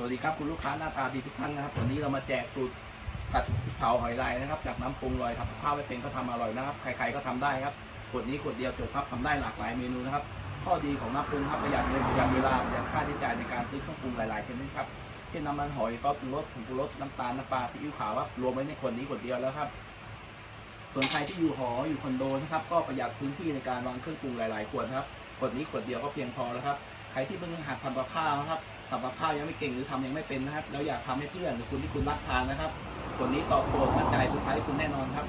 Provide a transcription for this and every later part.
สวัสดีครับคุณลูกค้าหน้าตาดีทุกท่านนะครับ วันนี้เรามาแจกสูตรผัดเผาหอยลายนะครับ จากน้ำปรุงลอยครับข้าวไม่เป็นก็ทำอร่อยนะครับ ใครๆก็ทำได้ครับขวดนี้ขวดเดียวจบครับทำได้หลากหลายเมนูนะครับ ข้อดีของน้ำปรุงครับประหยัดเงินประหยัดเวลาประหยัดค่าใช้จ่ายในการซื้อเครื่องปรุงหลายๆชนิดครับเช่นน้ำมันหอยซอสปรุงรสผงปรุงรสน้ำตาลน้ำปลาซีอิ๊วขาวครับรวมไว้ในขวดนี้ขวดเดียวแล้วครับ ส่วนใครที่อยู่หออยู่คอนโดนะครับ ก็ประหยัดพื้นที่ในการวางเครื่องปรุงหลาย ๆ ขวดครับขวดนี้ขวดเดียวก็เพียงพอแล้วครับใครที่เพิ่งหัดทำกับข้าวครับ ทำกับข้าวยังไม่เก่งหรือทำยังไม่เป็นนะครับ แล้วอยากทำให้เพื่อนหรือคุณที่คุณรักทานนะครับขวดนี้ตอบโจทย์มั่นใจสุดท้ายคุณแน่นอนครับ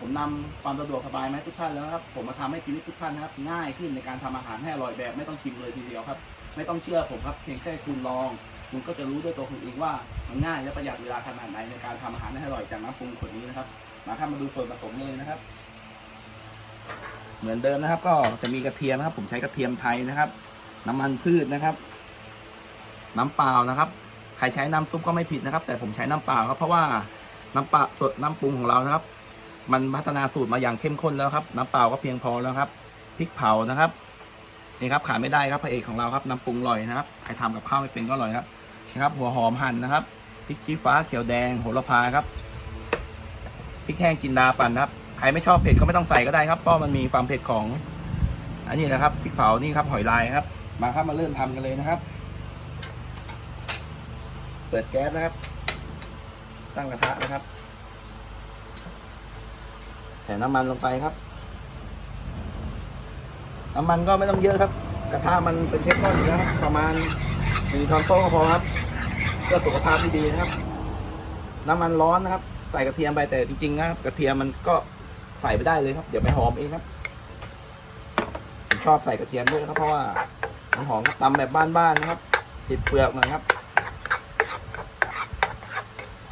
ผมนำความสะดวกสบายมาให้ทุกท่านแล้วครับ ผมมาทำให้ชีวิตทุกท่านนะครับ ง่ายขึ้นในการทำอาหารให้อร่อยแบบไม่ต้องชิมเลยทีเดียวครับ ไม่ต้องเชื่อผมครับ เพียงแค่คุณลอง คุณก็จะรู้ด้วยตัวคุณเองว่ามันง่ายและประหยัดเวลาขนาดไหนในการทำอาหารให้อร่อยจากน้ำปรุงขวดนี้นะครับมาครับมาดูส่วนผสมเลยนะครับ เหมือนเดิมนะครับ ก็จะมีกระเทียมนะครับ ผมใช้กระเทียมไทยนะครับ น้ำมันพืชนะครับ น้ำเปล่านะครับ ใครใช้น้ำซุปก็ไม่ผิดนะครับ แต่ผมใช้น้ำเปล่าครับ เพราะว่าน้ำปลาสดน้ำปรุงของเรานะครับ มันพัฒนาสูตรมาอย่างเข้มข้นแล้วครับ น้ำเปล่าก็เพียงพอแล้วครับพริกเผานะครับนี่ครับขาดไม่ได้ครับพระเอกของเราครับน้ำปรุงอร่อยนะครับใครทำกับข้าวไม่เป็นก็อร่อยครับนะครับ หัวหอมหั่นนะครับพริกชี้ฟ้าเขียวแดงโหระพาครับพริกแห้งจินดาปั่นครับใครไม่ชอบเผ็ดก็ไม่ต้องใส่ก็ได้ครับเพราะมันมีความเผ็ดของ อันนี้นะครับพริกเผานี่ครับหอยลายครับ มาครับมาเริ่มทำกันเลยนะครับ เปิดแก๊สนะครับ ตั้งกระทะนะครับแถน้ำมันลงไปครับ น้ำมันก็ไม่ต้องเยอะครับ กระทะมันเป็นเทฟลอนอยู่แล้วครับประมาณหนึ่งช้อนโต๊ะก็พอครับเพื่อสุขภาพที่ดีนะครับ น้ำมันร้อนนะครับ ใส่กระเทียมไปแต่จริงๆนะครับกระเทียมมันก็ใส่ไปได้เลยครับเดี๋ยวไปหอมเองครับผมชอบใส่กระเทียมด้วยครับเพราะว่ามันหอมครับตำแบบบ้านๆนะครับติดเปลือกหน่อยครับ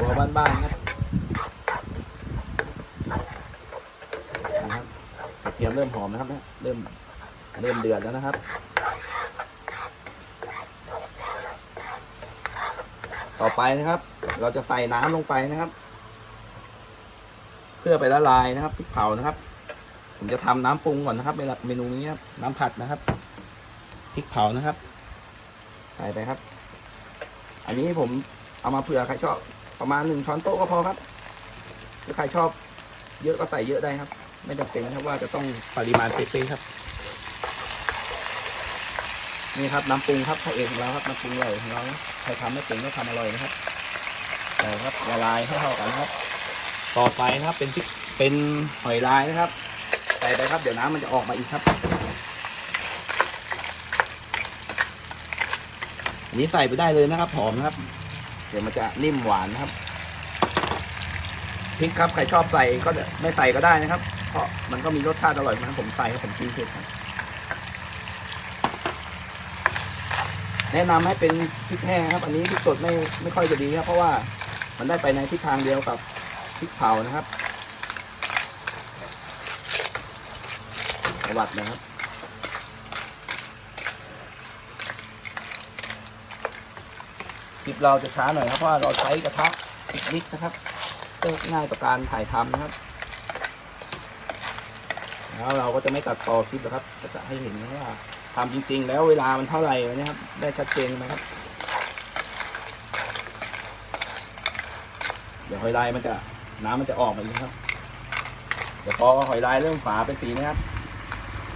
หัวบ้านๆครับนะครับกระเทียมเริ่มหอมนะครับเนี่ยเริ่มเริ่มเดือดแล้วนะครับ ต่อไปนะครับ เราจะใส่น้ำลงไปนะครับ เพื่อไปละลายนะครับพริกเผานะครับ ผมจะทำน้ำปรุงก่อนนะครับเมนูนี้ครับน้ำผัดนะครับพริกเผานะครับ ใส่ไปครับ อันนี้ผมเอามาเผื่อใครชอบ ประมาณหนึ่งช้อนโต๊ะก็พอครับถ้าใครชอบเยอะก็ใส่เยอะได้ครับ ไม่จำเป็นครับว่าจะต้องปริมาณเป๊ะๆครับ นี่ครับน้ำปรุงครับพระเอกของเราครับน้ำปรุงอร่อยของเราใครทำไม่เป็นก็ทำอร่อยนะครับใส่ครับละลายให้เข้ากันครับ ต่อไปนะครับเป็นพริกเป็นหอยลายนะครับใส่ไปครับเดี๋ยวน้ำมันจะออกมาอีกครับอันนี้ใส่ไปได้เลยนะครับหอมนะครับ ดี๋ยวมันจะนิ่มหวานนะครับพริกครับใครชอบใส่ก็ไม่ใส่ก็ได้นะครับ เพราะมันก็มีรสชาติอร่อยนะผมใส่ครับผมชิมเผ็ดครับแนะนำให้เป็นพริกแห้งครับ อันนี้พริกสดไม่ไม่ค่อยจะดีครับเพราะว่ามันได้ไปในทิศทางเดียวกับพริกเผานะครับประวัตินะครับ คลิปเราจะช้าหน่อยครับเพราะว่าเราใช้กระทะปิกนิกนะครับเพื่อง่ายต่อการถ่ายทำนะครับ แล้วเราก็จะไม่ตัดต่อคลิปนะครับก็จะให้เห็นว่าทำจริง ๆ แล้วเวลามันเท่าไหร่นะครับ ได้ชัดเจนไหมครับ เดี๋ยวหอยลายมันจะน้ำมันจะออกมาอีกครับ เดี๋ยวพอหอยลายเริ่มฝาเป็นสีนะครับ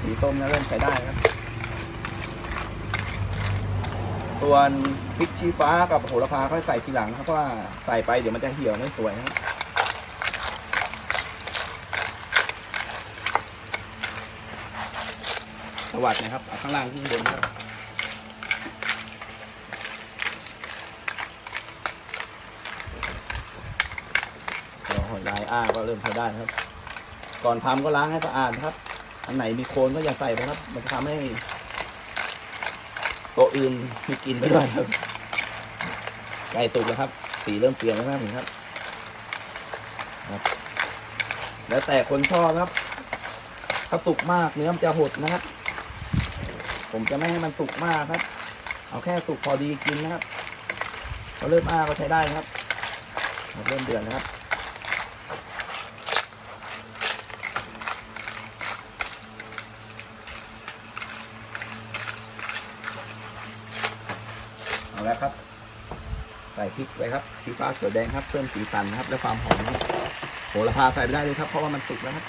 สีส้มนะเริ่มใช้ได้ครับ ส่วนพริกชี้ฟ้ากับโหระพาค่อยใส่ทีหลังครับเพราะว่าใส่ไปเดี๋ยวมันจะเหี่ยวไม่สวยครับสวัสดีนะครับข้างล่างที่บนครับหอยลายอ้าก็เริ่มใช้ได้ครับ ก่อนทำก็ล้างให้สะอาดครับ อันไหนมีโคลนก็อย่าใส่ไปครับ มันจะทำให้ ต๊ะอื่นมีกินไปด้วยครับใกล้สุกแล้วครับ สีเริ่มเปลี่ยนแล้วนะเห็นครับครับ แล้วแต่คนชอบครับ ถ้าสุกมากเนื้อมันจะหดนะครับ ผมจะไม่ให้มันสุกมากครับ เอาแค่สุกพอดีกินนะครับพอเริ่มอ้าก็ใช้ได้ครับ เริ่มเดือดนะครับ เอาแล้วครับ ใส่พริกไว้ครับสีฟ้าเขียวแดงครับเพิ่มสีสันนะครับ และความหอมครับโหระพาใส่ไปได้เลยครับ เพราะว่ามันสุกแล้วครับ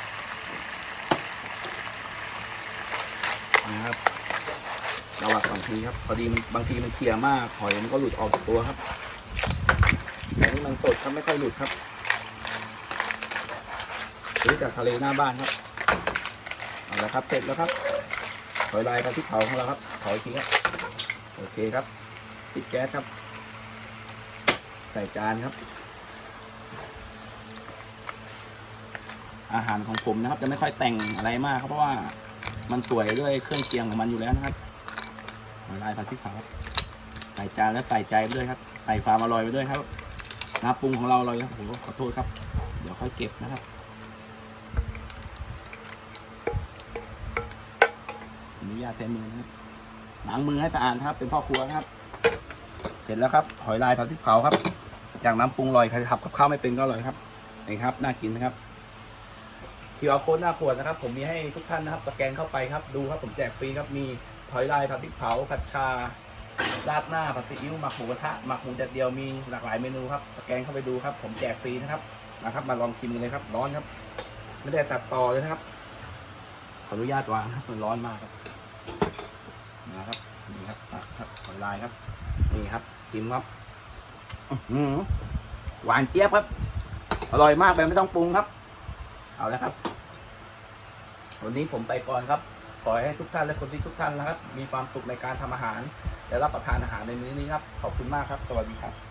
นะครับระวังบางทีครับ พอดีบางทีมันเคลียร์มากหอยมันก็หลุดออกจากตัวครับแต่นี่มันสดครับไม่ค่อยหลุดครับซื้อจากทะเลหน้าบ้านครับเอาละครับเสร็จแล้วครับหอยลายกับพริกเผาของเราครับขออีกทีครับโอเคครับ ปิดแก๊สครับ ใส่จานครับ อาหารของผมนะครับ จะไม่ค่อยแต่งอะไรมากครับเพราะว่ามันสวยด้วยเครื่องเคียงของมันอยู่แล้วนะครับลายผัดพริกเผาใส่จานแล้วใส่ใจไปด้วยครับใส่ความอร่อยไปด้วยครับน้ำปรุงของเราอร่อยครับผมก็ขอโทษครับ เดี๋ยวค่อยเก็บนะครับอนุญาตใช้มือนะครับล้างมือให้สะอาดครับ เป็นพ่อครัวครับ สร็จแล้วครับ หอยลายผัดพริกเผาครับ จากน้ำปรุงอร่อยใครทำกับข้าวไม่เป็นก็อร่อยครับนี่ครับ น่ากินนะครับ QR code หน้าขวดนะครับ ผมมีให้ทุกท่านนะครับสแกนเข้าไปครับ ดูครับผมแจกฟรีครับ มีหอยลายผัดพริกเผาผัดชา ราดหน้าผัดซีอิ๊วหมักหมูกระทะหมักหมูแดดเดียวมีหลากหลายเมนูครับ สแกนเข้าไปดูครับ ผมแจกฟรีนะครับ นะครับ มาลองชิมกันเลยครับ ร้อนครับ ไม่ได้ตัดต่อเลยนะครับ ขออนุญาตวางครับ มันร้อนมากครับ นะครับ นี่ครับครับหอยลายครับ นี่ครับ ชิมครับอื้อหือหวานเจี๊ยบครับ อร่อยมากแบบไม่ต้องปรุงครับ เอาแล้วครับ วันนี้ผมไปก่อนครับ ขอให้ทุกท่านและคนที่ทุกท่านนะครับ มีความสุขในการทำอาหาร และรับประทานอาหารในมื้อนี้ครับ ขอบคุณมากครับ สวัสดีครับ